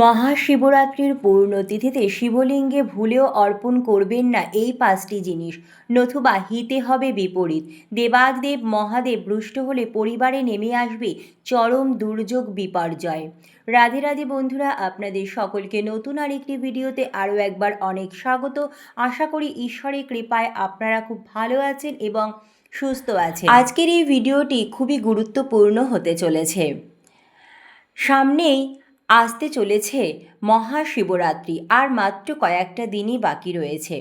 মহাশিবরাত্রির পূর্ণতিথিতে শিবলিঙ্গে ভুলেও অর্পণ করবেন না এই পাঁচটি জিনিস। নতুবা হিতে হবে বিপরীত। দেবাগদেব মহাদেব রুষ্ট হলে পরিবারে নেমে আসবে চরম দুর্যোগ বিপর্যয়। রাধে রাধে বন্ধুরা, আপনাদের সকলকে নতুন আর একটি ভিডিওতে আরও একবার অনেক স্বাগত। আশা করি ঈশ্বরের কৃপায় আপনারা খুব ভালো আছেন এবং সুস্থ আছেন। আজকের এই ভিডিওটি খুবই গুরুত্বপূর্ণ হতে চলেছে। সামনেই আসতে চলেছে মহাশিবরাত্রি, আর মাত্র কয়েকটা দিনই বাকি রয়েছে।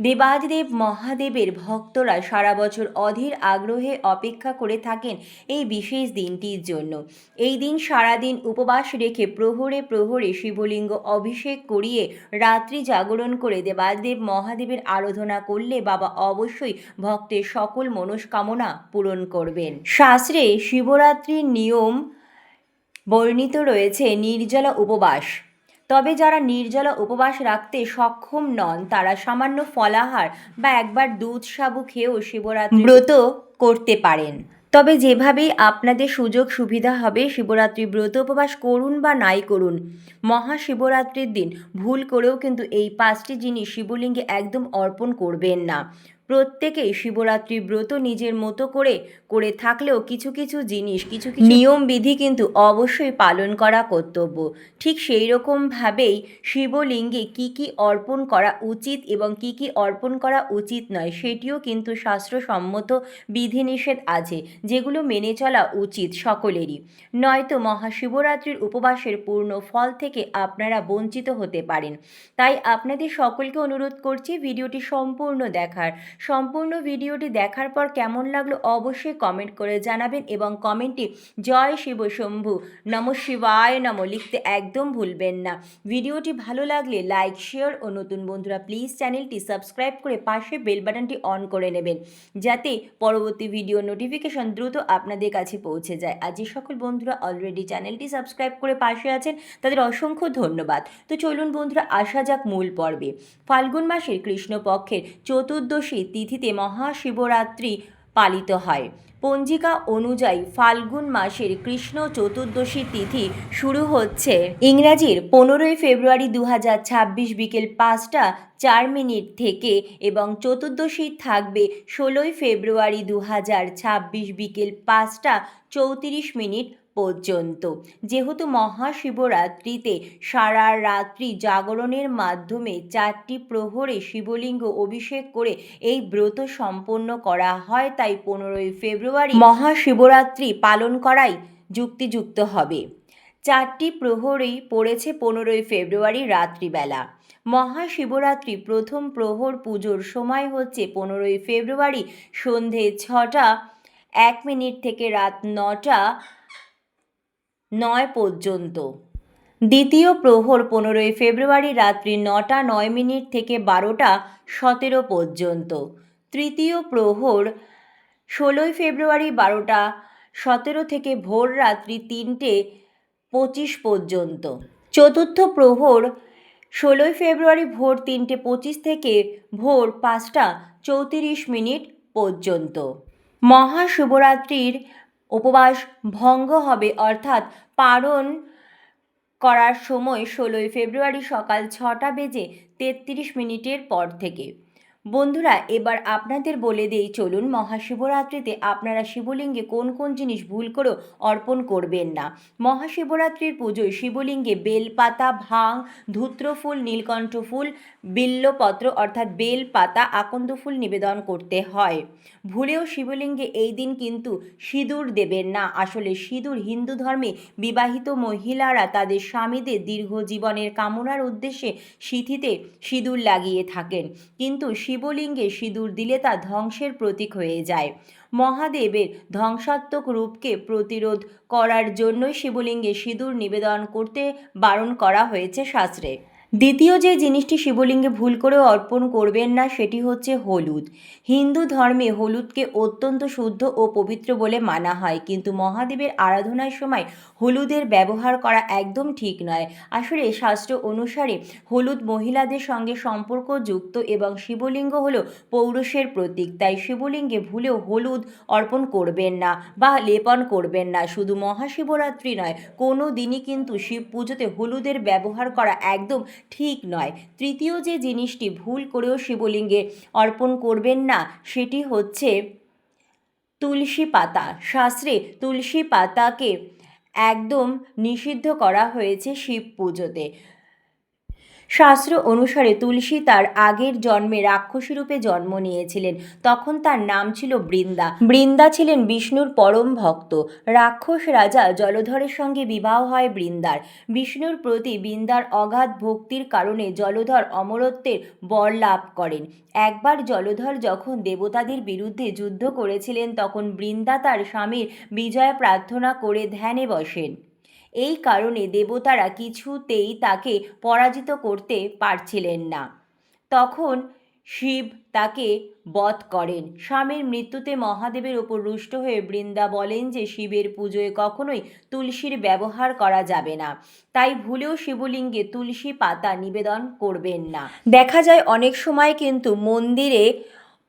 দেবাদিদেব মহাদেবের ভক্তরা সারা বছর অধীর আগ্রহে অপেক্ষা করে থাকেন এই বিশেষ দিনটির জন্য। এই দিন সারাদিন উপবাস রেখে প্রহরে প্রহরে শিবলিঙ্গ অভিষেক করিয়ে রাত্রি জাগরণ করে দেবাদেব মহাদেবের আরাধনা করলে বাবা অবশ্যই ভক্তের সকল মনস্কামনা পূরণ করবেন। শাস্ত্রে শিবরাত্রির নিয়ম বর্ণিত রয়েছে নির্জলা উপবাস। তবে যারা নির্জলা উপবাস রাখতে সক্ষম নন, তারা সামান্য ফলাহার বা একবার দুধ সাবু খেয়েও শিবরাত্রি ব্রত করতে পারেন। তবে যেভাবেই আপনাদের সুযোগ সুবিধা হবে, শিবরাত্রি ব্রত উপবাস করুন বা নাই করুন, মহাশিবরাত্রির দিন ভুল করেও কিন্তু এই পাঁচটি জিনিস শিবলিঙ্গে একদম অর্পণ করবেন না। প্রত্যেকেই শিবরাত্রি ব্রত নিজের মতো করে করে থাকলেও কিছু কিছু জিনিস, কিছু কিছু নিয়ম বিধি কিন্তু অবশ্যই পালন করা কর্তব্য। ঠিক সেই রকমভাবেই শিবলিঙ্গে কি কি অর্পণ করা উচিত এবং কি কি অর্পণ করা উচিত নয়, সেটিও কিন্তু শাস্ত্রসম্মত বিধিনিষেধ আছে, যেগুলো মেনে চলা উচিত সকলেরই। নয়তো মহাশিবরাত্রির উপবাসের পূর্ণ ফল থেকে আপনারা বঞ্চিত হতে পারেন। তাই আপনাদের সকলকে অনুরোধ করছি ভিডিওটি সম্পূর্ণ দেখার। সম্পূর্ণ ভিডিওটি দেখার পর কেমন লাগল অবশ্যই কমেন্ট করে জানাবেন এবং কমেন্টে জয় শিব শম্ভু, নম শিবায় নম লিখতে একদম ভুলবেন না। ভিডিওটি ভালো লাগলে লাইক শেয়ার ও নতুন বন্ধুরা প্লিজ চ্যানেলটি সাবস্ক্রাইব করে পাশে বেল বাটনটি অন করে নেবেন, যাতে পরবর্তী ভিডিও নোটিফিকেশন দ্রুত আপনাদের কাছে পৌঁছে যায়। আর যে সকল বন্ধুরা অলরেডি চ্যানেলটি সাবস্ক্রাইব করে পাশে আছেন, তাদের অসংখ্য ধন্যবাদ। তো চলুন বন্ধুরা, আসা যাক মূল পর্বে। ফাল্গুন মাসের কৃষ্ণপক্ষের চতুর্দশী তিথিতে মহাশিবরাত্রি পালিত হয়। পঞ্জিকা অনুযায়ী ফাল্গুন মাসের কৃষ্ণ চতুর্দশী তিথি শুরু হচ্ছে। ইংরাজির পনেরোই ফেব্রুয়ারি দু হাজার ছাব্বিশ বিকেল পাঁচটা চার মিনিট থেকে এবং চতুর্দশী থাকবে ষোলোই ফেব্রুয়ারি দু হাজার ছাব্বিশ বিকেল পাঁচটা চৌত্রিশ মিনিট পর্যন্ত। যেহেতু মহাশিবরাত্রিতে সারা রাত্রি জাগরণের মাধ্যমে চারটি প্রহরে শিবলিঙ্গ অভিষেক করে এই ব্রত সম্পন্ন করা হয়, তাই পনেরোই ফেব্রুয়ারি মহাশিবরাত্রি পালন করাই যুক্তিযুক্ত হবে। চারটি প্রহরেই পড়েছে পনেরোই ফেব্রুয়ারি রাত্রিবেলা। মহাশিবরাত্রি প্রথম প্রহর পুজোর সময় হচ্ছে পনেরোই ফেব্রুয়ারি সন্ধে ছটা, এক মিনিট থেকে রাত নটা নয় পর্যন্ত। দ্বিতীয় প্রহর পনেরোই ফেব্রুয়ারি রাত্রি নটা নয় মিনিট থেকে বারোটা সতেরো পর্যন্ত। তৃতীয় প্রহর ষোলোই ফেব্রুয়ারি বারোটা সতেরো থেকে ভোর রাত্রি তিনটে পঁচিশ পর্যন্ত। চতুর্থ প্রহর ষোলোই ফেব্রুয়ারি ভোর তিনটে পঁচিশ থেকে ভোর পাঁচটা চৌত্রিশ মিনিট পর্যন্ত। মহাশিবরাত্রির উপবাস ভঙ্গ হবে, অর্থাৎ পারণ করার সময় ষোলোই ফেব্রুয়ারি সকাল ছটা বেজে তেত্রিশ মিনিটের পর থেকে। বন্ধুরা, এবার আপনাদের বলে দেই, চলুন মহাশিবরাত্রিতে আপনারা শিবলিঙ্গে কোন কোন জিনিস ভুল করেও অর্পণ করবেন না। মহাশিবরাত্রির পুজোয় শিবলিঙ্গে বেলপাতা, ভাং ধূত্র ফুল নীলকণ্ঠ ফুল বিল্লপত্র অর্থাৎ বেল পাতা আকন্দ ফুল নিবেদন করতে হয়। ভুলেও শিবলিঙ্গে এই দিন কিন্তু সিঁদুর দেবেন না। আসলে সিঁদুর হিন্দু ধর্মে বিবাহিত মহিলারা তাদের স্বামীদের দীর্ঘ জীবনের কামনার উদ্দেশ্যে সিঁথিতে সিঁদুর লাগিয়ে থাকেন। কিন্তু শিবলিঙ্গে সিঁদুর দিলে তা ধ্বংসের প্রতীক হয়ে যায়। মহাদেবের ধ্বংসাত্মক রূপকে প্রতিরোধ করার জন্যই শিবলিঙ্গে সিঁদুর নিবেদন করতে বারণ করা হয়েছে শাস্ত্রে। দ্বিতীয় যে জিনিসটি শিবলিঙ্গে ভুল করেও অর্পণ করবেন না, সেটি হচ্ছে হলুদ। হিন্দু ধর্মে হলুদকে অত্যন্ত শুদ্ধ ও পবিত্র বলে মানা হয়, কিন্তু মহাদেবের আরাধনার সময় হলুদের ব্যবহার করা একদম ঠিক নয়। আসলে শাস্ত্র অনুসারে হলুদ মহিলাদের সঙ্গে সম্পর্কযুক্ত এবং শিবলিঙ্গ হলো পৌরুষের প্রতীক, তাই শিবলিঙ্গে ভুলেও হলুদ অর্পণ করবেন না বা লেপন করবেন না। শুধু মহাশিবরাত্রি নয়, কোনো দিনই কিন্তু শিব পুজোতে হলুদের ব্যবহার করা একদম ঠিক নয়। তৃতীয় যে জিনিসটি ভুল করেও শিবলিঙ্গে অর্পণ করবেন না, সেটি হচ্ছে তুলসী পাতা। শাস্ত্রে তুলসী পাতাকে একদম নিষিদ্ধ করা হয়েছে শিব পুজোতে শাস্ত্র অনুসারে তুলসী তার আগের জন্মে রাক্ষসী রূপে জন্ম নিয়েছিলেন। তখন তার নাম ছিল বৃন্দা। বৃন্দা ছিলেন বিষ্ণুর পরম ভক্ত। রাক্ষস রাজা জলধরের সঙ্গে বিবাহ হয় বৃন্দার। বিষ্ণুর প্রতি বৃন্দার অগাধ ভক্তির কারণে জলধর অমরত্বের বর লাভ করেন। একবার জলধর যখন দেবতাদের বিরুদ্ধে যুদ্ধ করেছিলেন, তখন বৃন্দা তার স্বামীর বিজয় প্রার্থনা করে ধ্যানে বসেন। এই কারণে দেবতারা কিছুতেই তাকে পরাজিত করতে পারছিলেন না। তখন শিব তাকে বধ করেন। স্বামীর মৃত্যুতে মহাদেবের ওপর রুষ্ট হয়ে বৃন্দা বলেন যে, শিবের পুজোয় কখনোই তুলসীর ব্যবহার করা যাবে না। তাই ভুলেও শিবলিঙ্গে তুলসী পাতা নিবেদন করবেন না। দেখা যায়, অনেক সময় কিন্তু মন্দিরে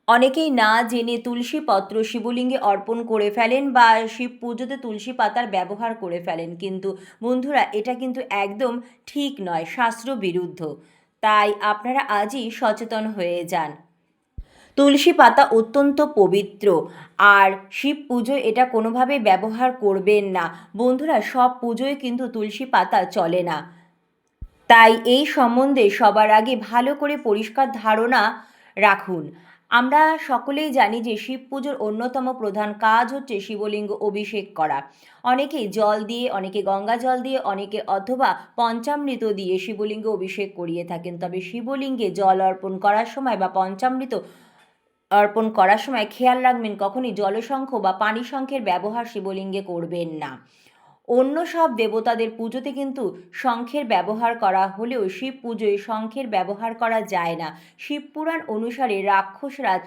অনেকেই না জেনে তুলসী পত্র শিবলিঙ্গে অর্পণ করে ফেলেন বা শিব পুজোতে তুলসী পাতার ব্যবহার করে ফেলেন। কিন্তু বন্ধুরা, এটা কিন্তু একদম ঠিক নয়, শাস্ত্র বিরুদ্ধ। তাই আপনারা আজই সচেতন হয়ে যান। তুলসী পাতা অত্যন্ত পবিত্র আর শিব পুজোয় এটা কোনোভাবেই ব্যবহার করবেন না। বন্ধুরা, সব পুজোয় কিন্তু তুলসী পাতা চলে না। তাই এই সম্বন্ধে সবার আগে ভালো করে পরিষ্কার ধারণা রাখুন। আমরা সকলেই জানি যে শিব পুজোর অন্যতম প্রধান কাজ হচ্ছে শিবলিঙ্গ অভিষেক করা। অনেকে জল দিয়ে, অনেকে গঙ্গা জল দিয়ে, অনেকে অথবা পঞ্চামৃত দিয়ে শিবলিঙ্গ অভিষেক করিয়ে থাকেন। তবে শিবলিঙ্গে জল অর্পণ করার সময় বা পঞ্চামৃত অর্পণ করার সময় খেয়াল রাখবেন কখনই জলশঙ্খ বা পানি শঙ্খের ব্যবহার শিবলিঙ্গে করবেন না। অন্য সব দেবতাদের পুজোতে কিন্তু শঙ্খের ব্যবহার করা হলেও শিব পুজোয় শঙ্খের ব্যবহার করা যায় না। শিবপুরাণ অনুসারে রাক্ষসরাজ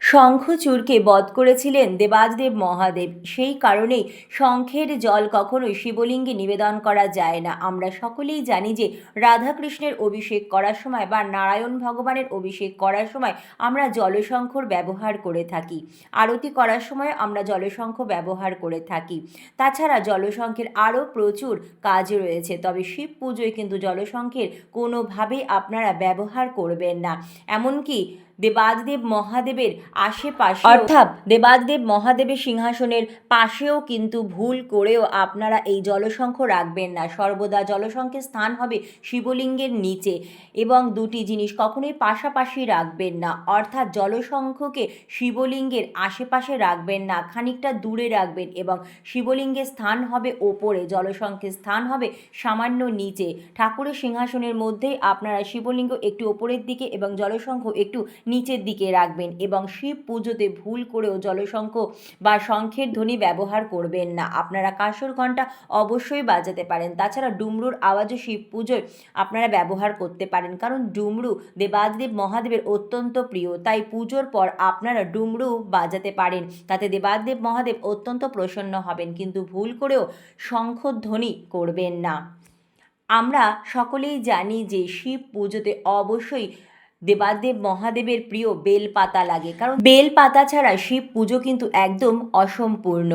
শঙ্খচূড়কে বধ করেছিলেন দেবাজদেব মহাদেব। সেই কারণেই শঙ্খের জল কখনোই শিবলিঙ্গে নিবেদন করা যায় না। আমরা সকলেই জানি যে রাধাকৃষ্ণের অভিষেক করার সময় বা নারায়ণ ভগবানের অভিষেক করার সময় আমরা জলশঙ্খর ব্যবহার করে থাকি। আরতি করার সময় আমরা জলশঙ্খ ব্যবহার করে থাকি। তাছাড়া জলশঙ্খের আরও প্রচুর কাজ রয়েছে, তবে শিব পুজোয় কিন্তু জলশঙ্খের কোনোভাবেই আপনারা ব্যবহার করবেন না। এমনকি দেবাদিদেব মহাদেবের আশেপাশে অর্থাৎ দেবাদিদেব মহাদেবের সিংহাসনের পাশেও কিন্তু ভুল করেও আপনারা এই জলসংখ্য রাখবেন না। সর্বদা জলশঙ্খের স্থান হবে শিবলিঙ্গের নিচে এবং দুটি জিনিস কখনোই পাশাপাশি রাখবেন না। অর্থাৎ জলসংখ্যকে শিবলিঙ্গের আশেপাশে রাখবেন না, খানিকটা দূরে রাখবেন এবং শিবলিঙ্গের স্থান হবে ওপরে জলশঙ্খের স্থান হবে সামান্য নিচে। ঠাকুরের সিংহাসনের মধ্যেই আপনারা শিবলিঙ্গ একটু ওপরের দিকে এবং জলশঙ্খ একটু নিচের দিকে রাখবেন এবং শিব পুজোতে ভুল করেও জলশঙ্খ বা শঙ্খের ধ্বনি ব্যবহার করবেন না। আপনারা কাঁসর ঘণ্টা অবশ্যই বাজাতে পারেন। তাছাড়া ডুমরুর আওয়াজও শিব পুজোয় আপনারা ব্যবহার করতে পারেন। কারণ ডুমরু দেবাদেব মহাদেবের অত্যন্ত প্রিয়। তাই পুজোর পর আপনারা ডুমরু বাজাতে পারেন। তাতে দেবাদেব মহাদেব অত্যন্ত প্রসন্ন হবেন। কিন্তু ভুল করেও শঙ্খধ্বনি করবেন না। আমরা সকলেই জানি যে শিব পুজোতে অবশ্যই দেবাদেব মহাদেবের প্রিয় বেল পাতা লাগে। কারণ বেল পাতা ছাড়া শিব পুজো কিন্তু একদম অসম্পূর্ণ।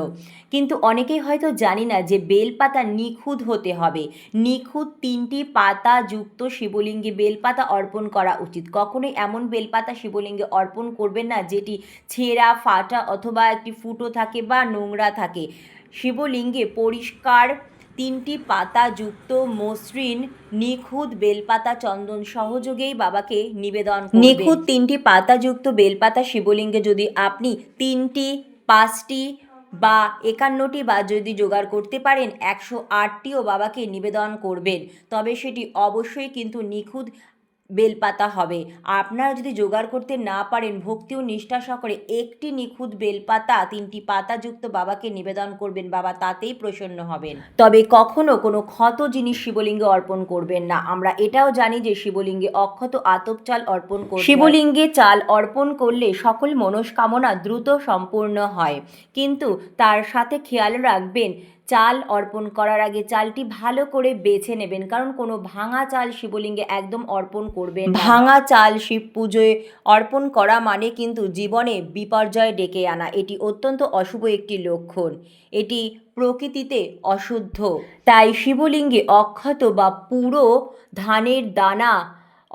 কিন্তু অনেকেই হয়তো জানি না যে বেল পাতা নিখুঁত হতে হবে। নিখুঁত তিনটি পাতা যুক্ত শিবলিঙ্গে বেলপাতা অর্পণ করা উচিত। কখনোই এমন বেলপাতা শিবলিঙ্গে অর্পণ করবেন না যেটি ছেঁড়া, ফাটা অথবা একটি ফুটো থাকে বা নোংরা থাকে। শিবলিঙ্গে পরিষ্কার তিনটি পাতা যুক্ত মসৃণ, নিখুঁত বেলপাতা চন্দন সহযোগেই বাবাকে নিবেদন নিখুঁত তিনটি পাতাযুক্ত বেলপাতা শিবলিঙ্গে যদি আপনি তিনটি, পাঁচটি বা একান্নটি বা যদি জোগাড় করতে পারেন, একশো আটটিও বাবাকে নিবেদন করবেন। তবে সেটি অবশ্যই কিন্তু নিখুঁত বেলপাতা হবে। আপনারা যদি জোগাড় করতে না পারেন, ভক্তি ও নিষ্ঠা সহকারে একটি নিখুঁত বেলপাতা, তিনটি পাতাযুক্ত বাবাকে নিবেদন করবেন। বাবা তাতেই প্রসন্ন হবেন। তবে কখনো কোনো ক্ষত জিনিস শিবলিঙ্গে অর্পণ করবেন না। আমরা এটাও জানি যে শিবলিঙ্গে অক্ষত আতপ চাল অর্পণ করতে শিবলিঙ্গে চাল অর্পণ করলে সকল মনস্কামনা দ্রুত সম্পূর্ণ হয়। কিন্তু তার সাথে খেয়াল রাখবেন চাল অর্পণ করার আগে চালটি ভালো করে বেছে নেবেন। কারণ কোনো ভাঙা চাল শিবলিঙ্গে একদম অর্পণ করবেন ভাঙা চাল শিব পুজোয় অর্পণ করা মানে কিন্তু জীবনে বিপর্যয় ডেকে আনা। এটি অত্যন্ত অশুভ একটি লক্ষণ। এটি প্রকৃতিতে অশুদ্ধ। তাই শিবলিঙ্গে অক্ষত বা পুরো ধানের দানা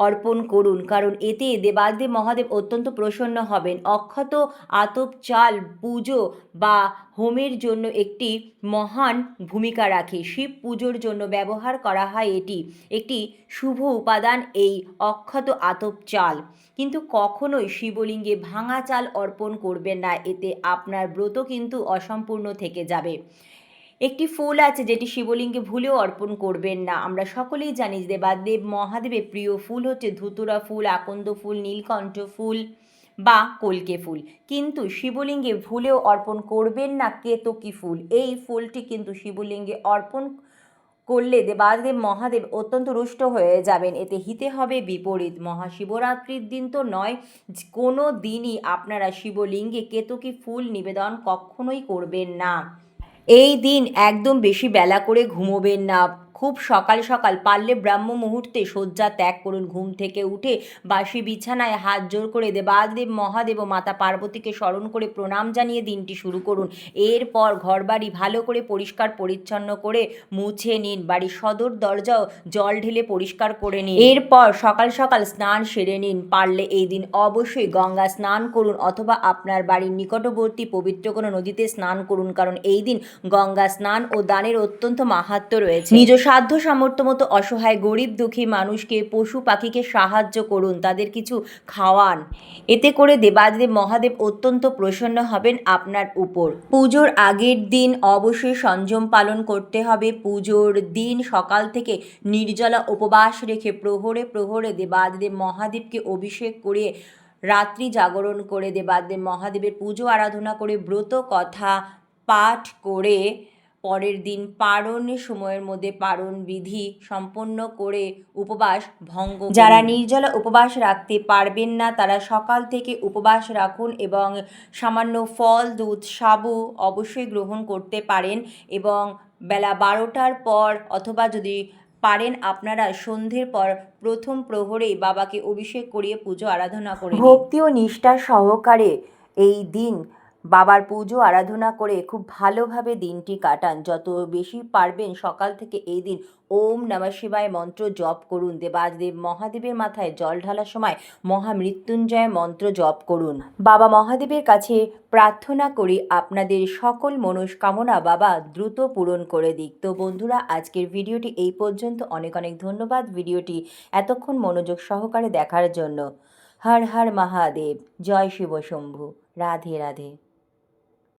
অর্পণ করুন, কারণ এতে দেবাদেব মহাদেব অত্যন্ত প্রসন্ন হবেন। অক্ষত আতপ চাল পুজো বা হোমের জন্য একটি মহান ভূমিকা রাখে। শিব পুজোর জন্য ব্যবহার করা হয় এটি। একটি শুভ উপাদান এই অক্ষত আতপ চাল। কিন্তু কখনোই শিবলিঙ্গে ভাঙা চাল অর্পণ করবেন না, এতে আপনার ব্রত কিন্তু অসম্পূর্ণ থেকে যাবে। একটি ফুল আছে যেটি শিবলিঙ্গে ভুলেও অর্পণ করবেন না। আমরা সকলেই জানি যে দেবাদেব মহাদেবের প্রিয় ফুল হচ্ছে ধুতুরা ফুল, আকন্দ ফুল, নীলকণ্ঠ ফুল বা কলকে ফুল। কিন্তু শিবলিঙ্গে ভুলেও অর্পণ করবেন না কেতকী ফুল। এই ফুলটি কিন্তু শিবলিঙ্গে অর্পণ করলে দেবাদেব মহাদেব অত্যন্ত রুষ্ট হয়ে যাবেন। এতে হিতে হবে বিপরীত। মহাশিবরাত্রির দিন তো নয়, কোনো দিনই আপনারা শিবলিঙ্গে কেতকী ফুল নিবেদন কখনোই করবেন না। এই দিন একদম বেশি বেলা করে ঘুমোবেন না। খুব সকাল সকাল পারলে ব্রাহ্ম মুহূর্তে শয্যা ত্যাগ করুন। ঘুম থেকে উঠে বাসি বিছানায় হাত জোর করে দেবাদেব মহাদেব ও মাতা পার্বতীকে স্মরণ করে প্রণাম জানিয়ে দিনটি শুরু করুন। এরপর ঘরবাড়ি ভালো করে পরিষ্কার পরিচ্ছন্ন করে মুছে নিন। বাড়ির সদর দরজাও জল ঢেলে পরিষ্কার করে নিন। এরপর সকাল সকাল স্নান সেরে নিন। পারলে এই দিন অবশ্যই গঙ্গা স্নান করুন অথবা আপনার বাড়ির নিকটবর্তী পবিত্র কোনো নদীতে স্নান করুন। কারণ এই দিন গঙ্গা স্নান ও দানের অত্যন্ত মাহাত্ম্য রয়েছে। নিজ সাধ্য সামর্থ্য মতো অসহায়, গরিব, দুঃখী মানুষকে, পশু পাখিকে সাহায্য করুন, তাদের কিছু খাওয়ান। এতে করে দেবাদেব মহাদেব অত্যন্ত প্রসন্ন হবেন আপনার উপর। পুজোর আগের দিন অবশ্যই সংযম পালন করতে হবে। পুজোর দিন সকাল থেকে নির্জলা উপবাস রেখে প্রহরে প্রহরে দেবাদেব মহাদেবকে অভিষেক করে রাত্রি জাগরণ করে দেবাদেব মহাদেবের পুজো আরাধনা করে ব্রত, কথা পাঠ করে পরের দিন পারণের সময়ের মধ্যে পারণ বিধি সম্পন্ন করে উপবাস ভঙ্গ যারা নির্জলা উপবাস রাখতে পারবেন না তারা সকাল থেকে উপবাস রাখুন এবং সামান্য ফল দুধ সাবু অবশ্যই গ্রহণ করতে পারেন এবং বেলা বারোটার পর অথবা যদি পারেন আপনারা সন্ধ্যের পর প্রথম প্রহরেই বাবাকে অভিষেক করিয়ে পুজো আরাধনা করে ভক্তি ও নিষ্ঠা সহকারে এই দিন বাবার পুজো, আরাধনা করে খুব ভালোভাবে দিনটি কাটান। যত বেশি পারবেন সকাল থেকে এই দিন ওম নমঃ শিবায় মন্ত্র জপ করুন। দেবাদেব মহাদেবের মাথায় জল ঢালার সময় মহামৃত্যুঞ্জয় মন্ত্র জপ করুন। বাবা মহাদেবের কাছে প্রার্থনা করি আপনাদের সকল মনস্কামনা বাবা দ্রুত পূরণ করে দিক। তো বন্ধুরা, আজকের ভিডিওটি এই পর্যন্ত। অনেক অনেক ধন্যবাদ ভিডিওটি এতক্ষণ মনোযোগ সহকারে দেখার জন্য। হর হর মহাদেব। জয় শিব শম্ভু। রাধে রাধে।